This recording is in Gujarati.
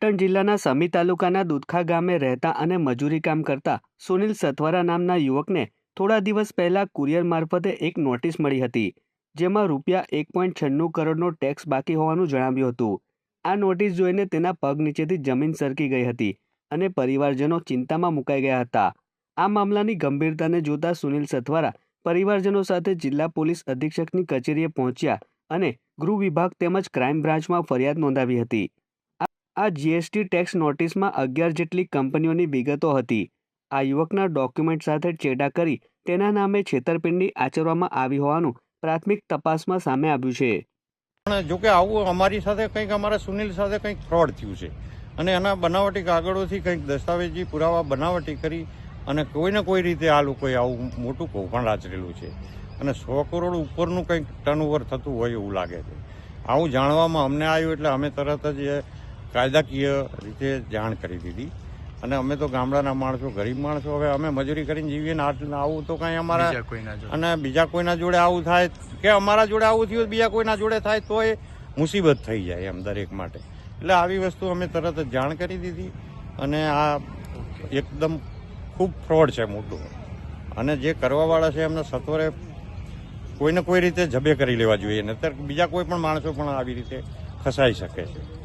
પાટણ જિલ્લાના સમી તાલુકાના દુધખા ગામે રહેતા અને મજૂરી કામ કરતા સુનિલ સથવારા નામના યુવકને થોડા દિવસ પહેલા કુરિયર મારફતે એક નોટિસ મળી હતી, જેમાં રૂપિયા એક પોઈન્ટ છન્નું કરોડનો ટેક્સ બાકી હોવાનું જણાવ્યું હતું. આ નોટિસ જોઈને તેના પગ નીચેથી જમીન સરકી ગઈ હતી અને પરિવારજનો ચિંતામાં મુકાઈ ગયા હતા. આ મામલાની ગંભીરતાને જોતા સુનિલ સથવારા પરિવારજનો સાથે જિલ્લા પોલીસ અધિક્ષકની કચેરીએ પહોંચ્યા અને ગૃહ વિભાગ તેમજ ક્રાઇમ બ્રાન્ચમાં ફરિયાદ નોંધાવી હતી. આ- જીએસટી ટેક્સ નોટિસમાં અગિયાર જેટલી કંપનીઓની વિગતો હતી. આ યુવકના ડોક્યુમેન્ટ સાથે ચેડા કરી તેના નામે છેતરપિંડી આચરવામાં આવી હોવાનું પ્રાથમિક તપાસમાં સામે આવ્યું છે. જો કે આવું અમારી સાથે કંઈક, અમારા સુનિલ સાથે કંઈક ફ્રોડ થયું છે. અને એના બનાવટી કાગળોથી કંઈક દસ્તાવેજી પુરાવા બનાવટી કરી અને કોઈને કોઈ રીતે આ લોકોએ આવું મોટું કૌભાંડ આચરેલું છે. અને સો કરોડ ઉપરનું કંઈક ટર્નઓવર થતું હોય એવું લાગે છે. આવું જાણવામાં અમને આવ્યું એટલે અમે તરત જ કાયદાકીય રીતે જાણ કરી દીધી. અને અમે તો ગામડાના માણસો ગરીબ માણસો. હવે અમે મજૂરી કરીને જીવીએ ને આવું તો કાંઈ અમારા અને બીજા કોઈના જોડે આવું થાય કે અમારા જોડે આવું થયું બીજા કોઈના જોડે થાય તો એ મુસીબત થઈ જાય એમ દરેક માટે. એટલે આવી વસ્તુ અમે તરત જ જાણ કરી દીધી અને આ એકદમ ખૂબ ફ્રોડ છે મોટું. અને જે કરવાવાળા છે એમને સત્વરે કોઈને કોઈ રીતે જબે કરી લેવા જોઈએ. નહીતર બીજા કોઈ પણ માણસો પણ આવી રીતે ફસાઈ શકે છે.